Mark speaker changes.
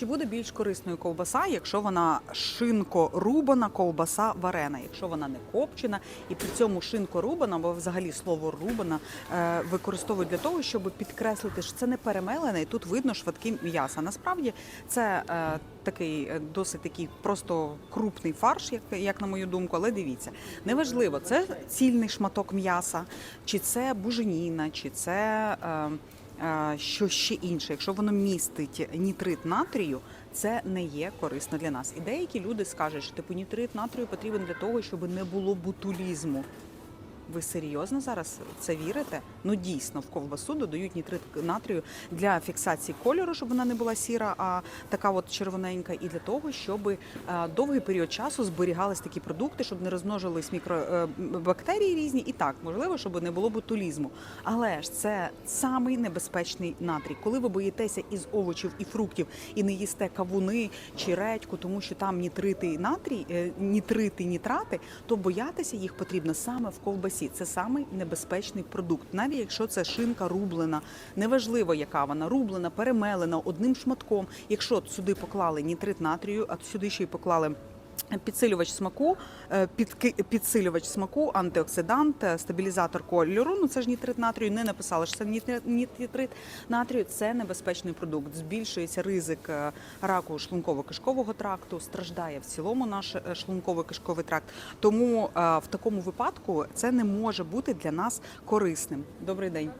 Speaker 1: Чи буде більш корисною ковбаса, якщо вона шинко рубана, ковбаса варена, якщо вона не копчена, і при цьому шинко рубана, або взагалі слово рубана е, використовують для того, щоб підкреслити, що це не перемелене, і тут видно швидкі м'яса. Насправді це е, такий е, досить такий просто крупний фарш, як, як на мою думку. Але дивіться, неважливо, це цільний шматок м'яса, чи це буженіна, чи це. Що ще інше, якщо воно містить нітрит натрію, це не є корисно для нас. І деякі люди скажуть, що типу нітрит натрію потрібен для того, щоб не було бутулізму. Ви серйозно зараз це вірите? Ну дійсно в ковбасу додають нітрит натрію для фіксації кольору, щоб вона не була сіра, а така от червоненька, і для того, щоб е, довгий період часу зберігались такі продукти, щоб не розмножились мікробактерії різні. І так можливо, щоб не було ботулізму. Але ж це самий небезпечний натрій. Коли ви боїтеся із овочів і фруктів і не їсте кавуни чи редьку, тому що там нітрити натрій, е, нітрити, нітрати, то боятися їх потрібно саме в ковбасі. Це самий небезпечний продукт, навіть якщо це шинка рублена, неважливо, яка вона рублена, перемелена одним шматком. Якщо сюди поклали нітрит натрію, а сюди ще й поклали. Підсилювач смаку, е, підки- підсилювач смаку, антиоксидант, е, стабілізатор кольору. Ну це ж нітрит натрію. Не написали, що це нітрит натрію. Це небезпечний продукт. Збільшується ризик е, раку шлунково-кишкового тракту. Страждає в цілому наш шлунково-кишковий тракт. Тому в такому випадку це не може бути для нас корисним. Добрий день.